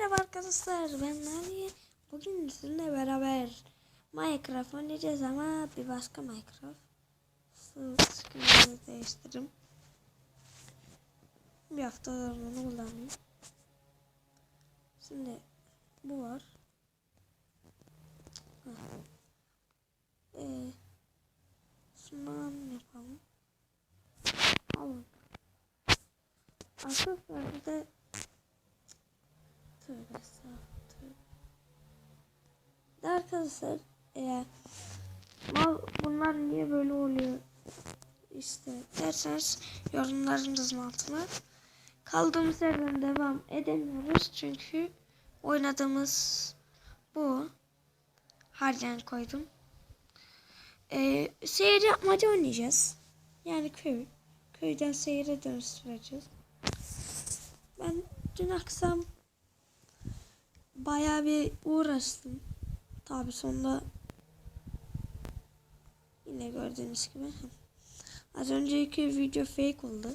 Merhaba arkadaşlar ben Nani. Bugün sizinle beraber Minecraft oynayacağız ama bir başka Minecraft. Skin'ini değiştirdim. Bir hafta onu kullanayım. Şimdi bu var. Ee, şundan yapalım. Alın. Arkadaşlar bir Tövbe estağfurullah. Tövbe. De arkadaşlar mal bunlar niye böyle oluyor işte derseniz yorumlarınızın altına kaldığımız yerden devam edemiyoruz çünkü oynadığımız bu halen koydum. Ee, seyir yapmaca oynayacağız. Yani köy. Köyden seyire dönüştüreceğiz. Ben dün akşam bayağı bir uğraştım. Tabi sonunda yine gördüğünüz gibi az önceki video fake oldu.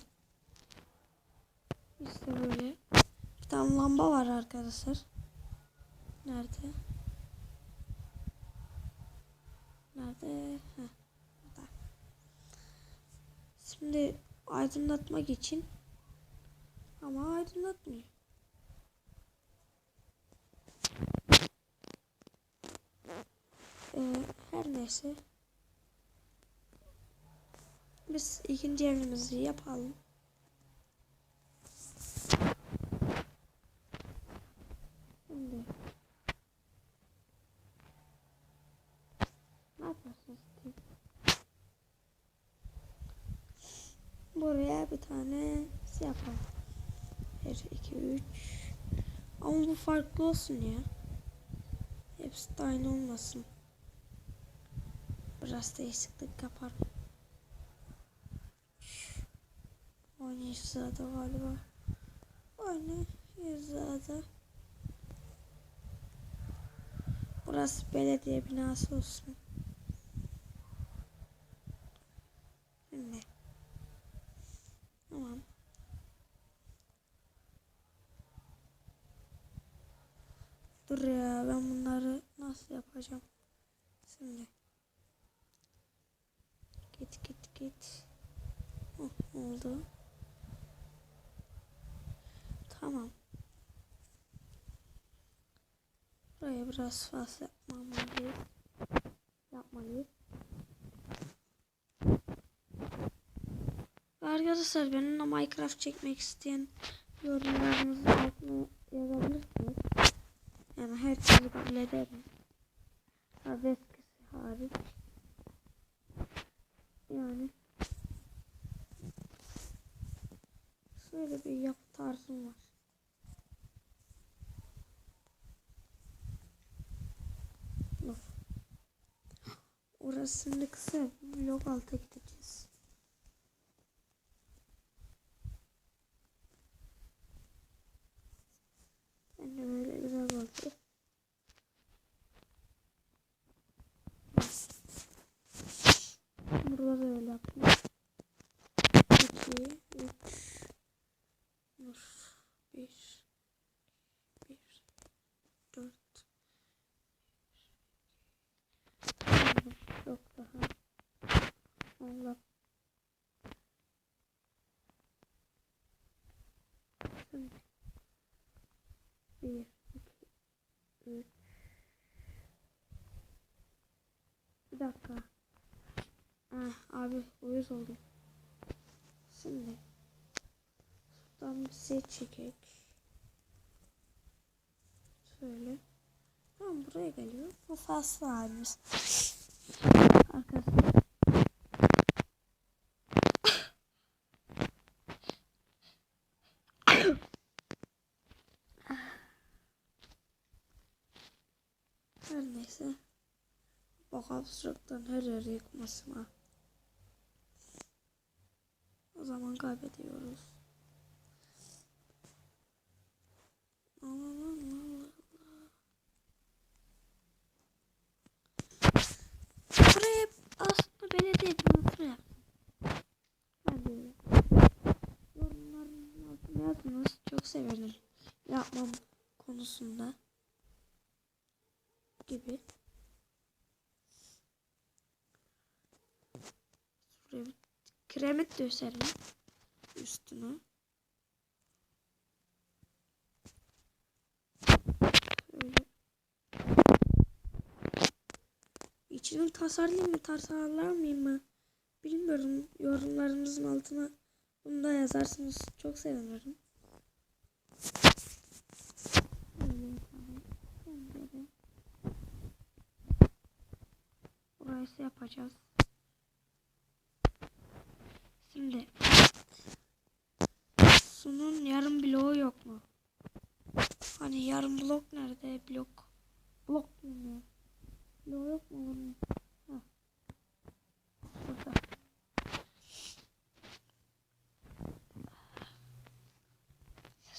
İşte böyle bir tane lamba var arkadaşlar. Nerede? Nerede? Heh. Şimdi aydınlatmak için ama aydınlatmıyor. Ee, her neyse. Biz ikinci evimizi yapalım. Şimdi. Ne yapıyorsunuz? Buraya bir tane şey yapalım. 1, 2, 3. Ama bu farklı olsun ya. Hepsi de aynı olmasın. Biraz değişiklik yaparım. Aynı hizada galiba. Aynı hizada. Burası belediye binası olsun. Şimdi. Tamam. Dur ya ben bunları nasıl yapacağım? Şimdi. Git git git. Huh, oldu. Tamam. Buraya biraz fazla yapmalıyız. Yapmalıyız. Arkadaşlar benimle Minecraft çekmek isteyen yorumlarınızı altına yazabilirsiniz. Yani herkesi kabul ederim. Tabii eskisi hariç. Yani şöyle bir yapı tarzım var. Orasını kısa blok alta gideceğiz. Ben de böyle güzel oldu. Burada da öyle yaptım. 2, 3, 5, 1, 4, Yok daha. Allah. 1, 2, 3. Bir dakika. Ah, abi uyuz oldum. Şimdi şuradan bir şey çekek. Şöyle. Tamam buraya geliyor. Bu faslı halimiz. Arkadaşlar. Her neyse. Bakalım surattan her yeri yıkmasın ha. Zaman kaybediyoruz. Kremit döşerim üstüne. Öyle. İçini tasarlayayım mı tasarlamayayım mı bilmiyorum. Yorumlarınızın altına bunu da yazarsınız. Çok sevinirim. Burası şey yapacağız. Şimdi Sunun yarım bloğu yok mu? Hani yarım blok nerede? Blok. Blok mu? Blok yok mu. Burada.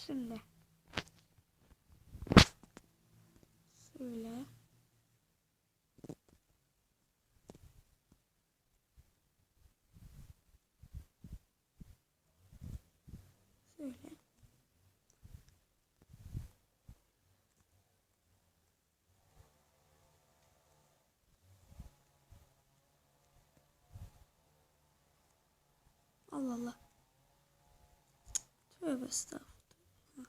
Şimdi. Allah Allah. Tövbe estağfurullah.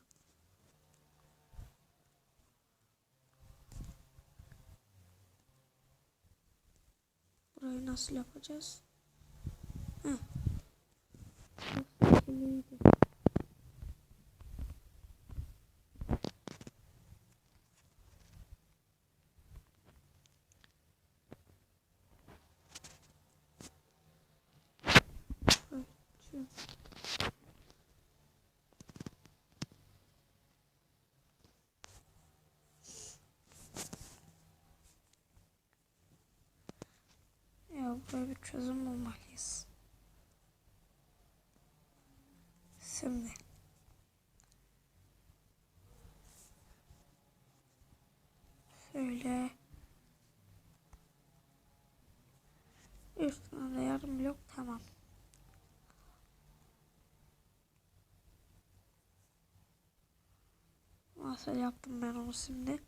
Burayı nasıl yapacağız? Heh. Böyle bir çözüm bulmalıyız. Şimdi. Şöyle. Üst tane yarım blok tamam. Nasıl yaptım ben onu şimdi?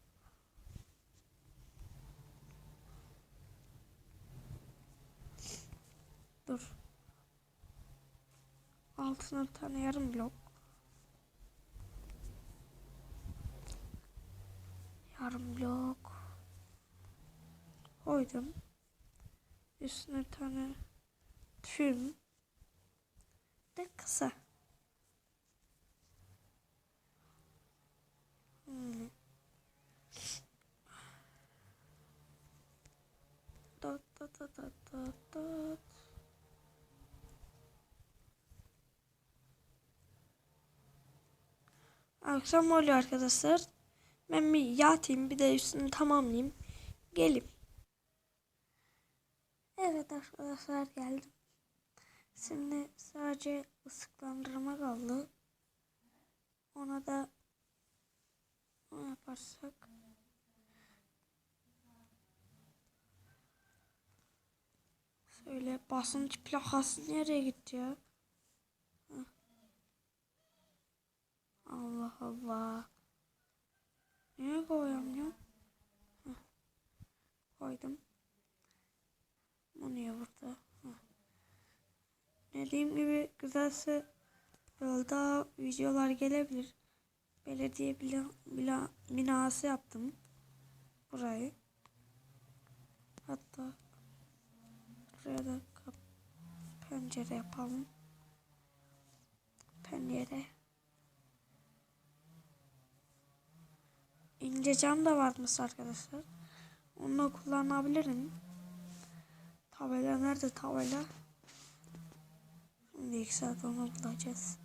Şurasına bir tane yarım blok. Yarım blok. Koydum. Üstüne tane tüm. De kısa. Hmm. Dot dot dot dot dot. Akşam oluyor arkadaşlar. Ben bir yatayım bir de üstünü tamamlayayım. Gelim. Evet arkadaşlar geldim. Şimdi sadece ısıklandırma kaldı. Ona da onu yaparsak. Söyle basınç plakası nereye gitti? Allah Allah. Niye koyamıyorum? Heh. Koydum. Bu niye burada? Dediğim gibi güzelse yolda videolar gelebilir. Belediye bina, bina, binası yaptım. Burayı. Hatta buraya da pencere yapalım. Pencere. geçen de varmış arkadaşlar. Onu kullanabilirim. Tabela nerede tabela? Şimdi iki saat onu bulacağız.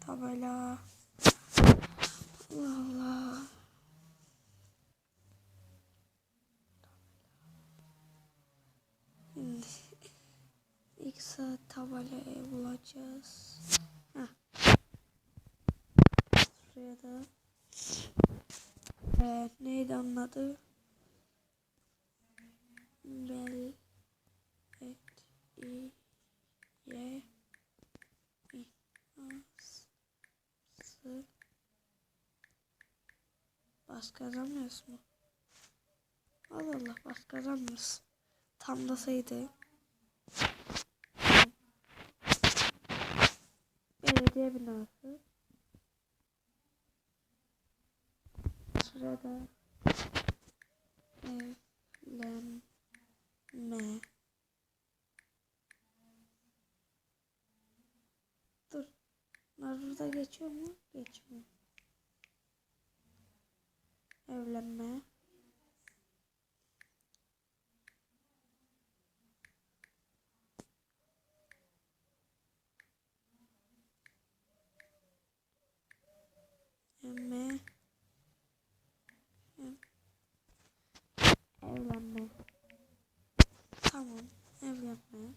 Tabela. Allah Allah. Şimdi saat tabelayı bulacağız. Heh. Şuraya da adı Meletiye İhası Bas kazanmıyoruz mu? Allah Allah bas kazanmıyoruz. Tam da sayıdayım. Belediye binası. Sırada burada geçiyor mu? Geçmiyor. Evlenme. Evlenme. Tamam. Evlenme.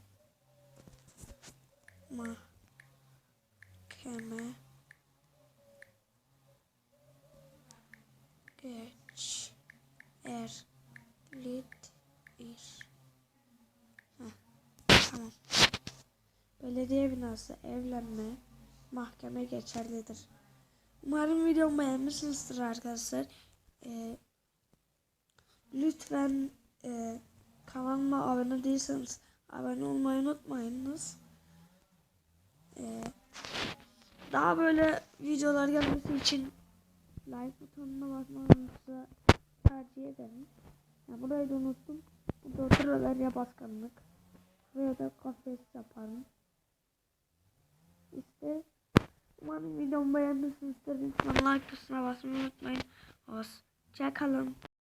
Mahkeme. Geç. Er. Lit. Ir. Tamam. Belediye binası evlenme. Mahkeme geçerlidir. Umarım videomu beğenmişsinizdir arkadaşlar. Ee, lütfen e, kanalıma abone değilseniz abone olmayı unutmayınız. Ee, daha böyle videolar gelmesi için like butonuna basmanızı tercih ederim. Ya burayı da unuttum. Burada otururlar ya başkanlık. Buraya da kafes yaparım. İşte umarım videomu beğenmişsinizdir. Lütfen like tuşuna basmayı unutmayın. Hoşçakalın.